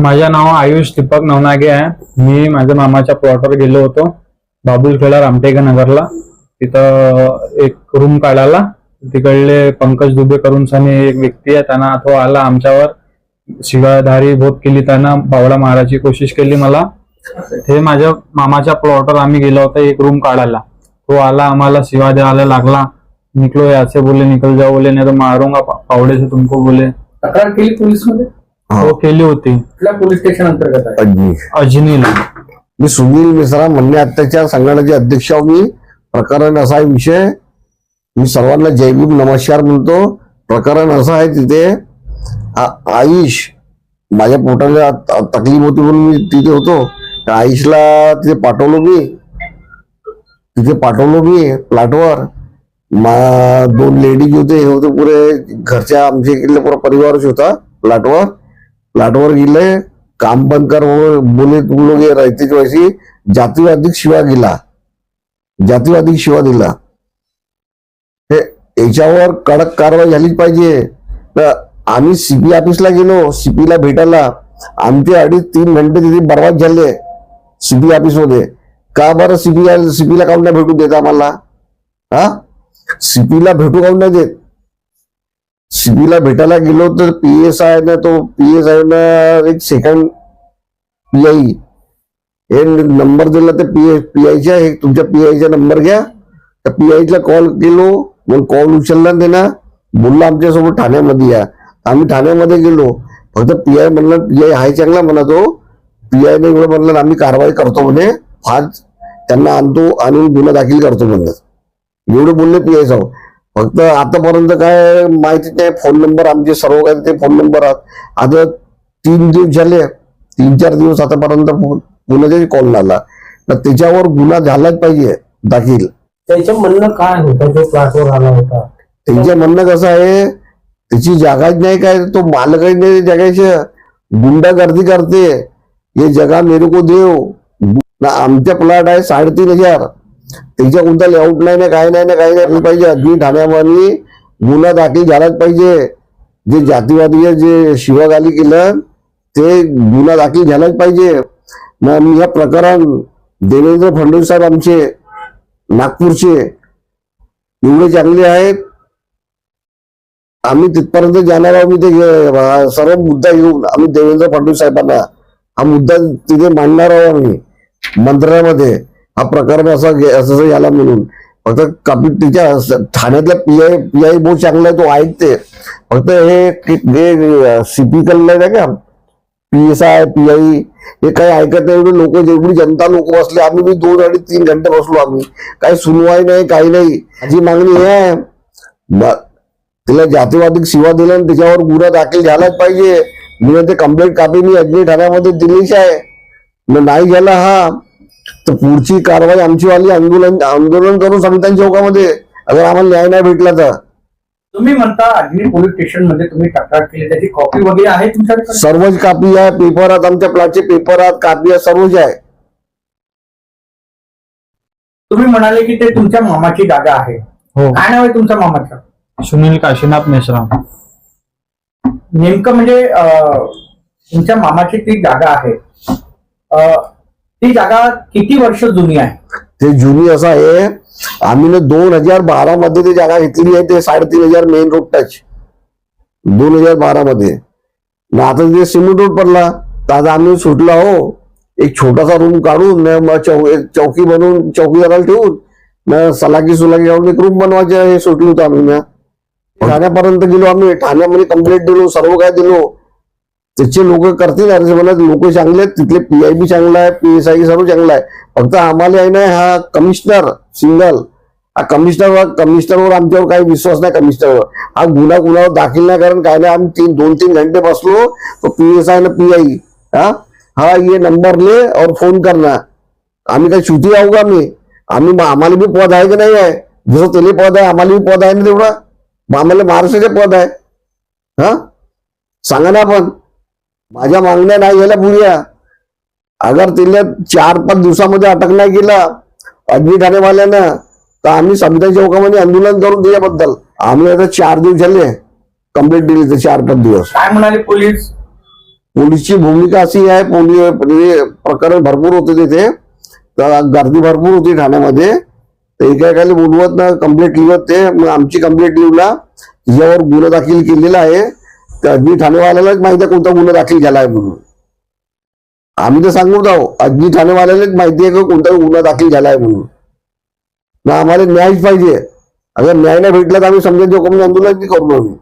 माझं नाव आयुष दीपक नवनागे आहे. मी माझ्या मामाच्या प्लॉटवर गेलो होतो बाबुलखेडा रामटेक नगरला. तिथं एक रूम काढायला. तिकडले पंकज दुबे करून सनी एक व्यक्ती आहे त्यांना तो आला आमच्यावर. शिवाधारी बोध केली त्यांना बावडा मारायची कोशिश केली मला. ते माझ्या मामाच्या प्लॉटवर आम्ही गेलो होतो एक रूम काढायला. तो आला आम्हाला शिवा द्यायला लागला. निकलो ऐसे बोले निकल जाओ बोले नहीं तो मारूंगा पा- पावडे से तुमको बोले तक्रार केली पोलीसमध्ये तो केली होती. कुठल्या पोलीस स्टेशन अंतर्गत आहे? अजनी अजनीला. मी सुनील मिश्रा म्हणणे अत्याचार संघटनेचे अध्यक्ष आहो मी. प्रकरण असा आहे विषय. मी सर्वांना जयभीम नमस्कार म्हणतो. प्रकरण असं आहे तिथे आयुष माझ्या पोटाला तकलीफ होती म्हणून मी तिथे होतो. आयुषला तिथे पाठवलो मी. तिथे पाठवलो मी प्लॅटवर. मा दोन लेडीज होते हे होते पुरे घरच्या आमच्या इकडले पुरा परिवारच होता प्लॅटवर. प्लॅटवर गेले काम बंद कर वो बोले तुम लोग ये रहते जातीवादी शिवा गेला जातीवादी शिवा दिला. हे याच्यावर कडक कारवाई झालीच पाहिजे. तर आम्ही सीपी ऑफिसला गेलो CP ला भेटायला. आमचे अडीच तीन घंटे तिथे बर्बाद झाले सीपी ऑफिसमध्ये का बरं सीपी सीपी ला काऊन नाही भेटू देत आम्हाला? हा? सीपी ला भेटू काऊन नाही देत? सीबी ला भेटायला गेलो तर पी एस आय ना तो पी एस आय ना एक सेकंड पी आय हे नंबर दिला तर पी पी आयच्या हे तुमच्या पी आयचा नंबर घ्या. तर पी आयला कॉल केलो. मग कॉल उचलला ना बोलला आमच्यासोबत ठाण्यामध्ये या. आम्ही ठाण्यामध्ये गेलो. फक्त पी आय म्हणलं पी आय आहे चांगला म्हणा तो. पी आय ने एवढं म्हणलं आम्ही कारवाई करतो म्हणे. फाच त्यांना आणतो आणि गुन्हा दाखल करतो म्हणलं. एवढं बोलले पी आय साहेब. फक्त आतापर्यंत काय माहिती नाही फोन नंबर आमचे सर्व काही ते फोन नंबर आहेत. आता तीन दिवस झाले तीन चार दिवस आतापर्यंत फोन- कोणाचाही कॉल झाला. तर त्याच्यावर गुन्हा झालाच पाहिजे दाखल. त्याचं म्हणणं काय होतं? जो प्लॅटवर आला होता. त्यांचं म्हणणं कसं आहे त्याची जागाच नाही काय तो मालकही नाही जगायचं. गुंडागर्दी करते. हे जगा मेरेको देव. ना आमच्या प्लॉट आहे साडेतीन हजार. त्याच्या कोणता लेआउट नाही ना काय नाही ना काही नाही पाहिजे. अग्नी ठाण्यामध्ये गुन्हा दाखल झालाच पाहिजे. जे जातीवादी जे जे शिवगाली केलं ते गुन्हा दाखल झालाच पाहिजे. ना मी हे प्रकरण देवेंद्र फडणवीस साहेब आमचे नागपूरचे एवढे चांगले आहेत. आम्ही तिथपर्यंत जाणार आहोत मी ते सर्व मुद्दा घेऊन आम्ही देवेंद्र फडणवीस साहेबांना हा मुद्दा तिथे मांडणार आहोत आम्ही. मंत्रालयामध्ये हा प्रकार असा गे- असं याला म्हणून. फक्त कापी तिच्या ठाण्यातल्या पी आय पी आय बहुत चांगला आहे तो ऐकते फक्त हे सीपी कल्ला नाही का? P S I P I हे काही ऐकत नाही एवढे लोक जेवढी जनता लोक बसले आम्ही मी दोन अडीच तीन घंटे बसलो आम्ही. काही सुनवाई नाही काही नाही. माझी मागणी हे आहे तिला जातीवादी शिवा दिला आणि त्याच्यावर गुन्हा दाखल झालाच पाहिजे. मी ते कंप्लेंट कापी मी अजनी ठाण्यामध्ये दिलीच आहे. मग नाही झाला हा तर पुढची कारवाई आमची वाली आंदोलन आंदोलन करून संविधान चौकामध्ये. अगर आम्हाला न्याय नाही भेटला तर. तुम्ही म्हणता अग्नी पोलीस स्टेशनमध्ये तुम्ही तक्रार केली. त्याची कॉपी वगैरे आहे तुमच्याकडे? सर्वच कापी आहे. पेपर आहेत आमच्या प्लॅटचे पेपर आहेत. कापी आहे सर्वच आहे. तुम्ही म्हणाले की ते तुमच्या मामाची जागा आहे. हो. काय नाव आहे तुमच्या मामाचं? सुनील काशीनाथ मेश्राम नेमकं म्हणजे अं, तुमच्या मामाची ती जागा आहे. अं, ती जागा किती वर्ष जुनी आहे? ते जुनी असं आहे आम्ही ना दोन हजार बारा मध्ये ती जागा घेतलेली आहे ते साडेतीन हजार मेन रोड टच. दोन हजार बारा मध्ये न आता ते सिमेंट रोड पडला तर आता आम्ही सुटलो हो. एक छोटासा रूम काढून न मग चौ एक चौकी बनवून चौकीदाराला ठेवून न सलाकी सुलाकी लावून एक रूम बनवायचे हे सुटलो होतो आम्ही ना ठाण्यापर्यंत गेलो आम्ही. ठाण्यामध्ये कंप्लेंट दिलो, सर्व काय दिलो. त्याचे लोक करतील मला लोक चांगले आहेत. तिथले पी आय बी चांगला आहे सर्व चांगला आहे. फक्त आम्हाला आहे ना, हा कमिशनर सिंगल हा कमिशनर कमिशनरवर आमच्यावर काही विश्वास नाही कमिशनरवर हा गुन्हा गुन्ह्यावर दाखल नाही कारण काय नाही. आम्ही तीन, दोन, तीन घंटे बसलो तो पी एस आय ना पी आई हा? हा ये नंबर ले और फ़ोन करना. आम्ही काही सुटी आहो का आम्ही? आम्ही, आम्हाला बी पद आहे की नाही आहे? जसं त्याला पद आहे, आम्हाला बी पद आहे ना तेवढा? मग आम्हाला महाराष्ट्राचे पद आहे. हा? सांगा ना आपण. माझ्या मागण्या नाही झाल्या पुऱ्या. अगर तिला चार पाच दिवसामध्ये अटक नाही केलं अग्नी ठाणेवाल्यानं तर आम्ही समजा चौकामध्ये आंदोलन करून त्याच्याबद्दल आम्ही आता चार दिवस झाले कंप्लीट दिली तर चार पाच दिवस. काय म्हणाले पोलीस? पोलीसची भूमिका अशी आहे पोलीस म्हणजे प्रकरण भरपूर होते तिथे. तर गर्दी भरपूर होती ठाण्यामध्ये. तर एका एकाला बोलवत ना कंप्लेंट लिहत ते. मग आमची कंप्लेंट लिहूला तिच्यावर गुन्हा दाखल केलेला आहे. तर अग्नी ठाणेवाल्यालाच माहिती आहे कोणता गुन्हा दाखल झाला आहे म्हणून. आम्ही तर सांगत आहो अग्नी ठाणेवाल्यालाच माहिती आहे का कोणता गुन्हा दाखल झाला आहे म्हणून. ना आम्हाला न्यायच पाहिजे. अगर न्याय नाही भेटला तर आम्ही समजा जो आंदोलन करू आम्ही.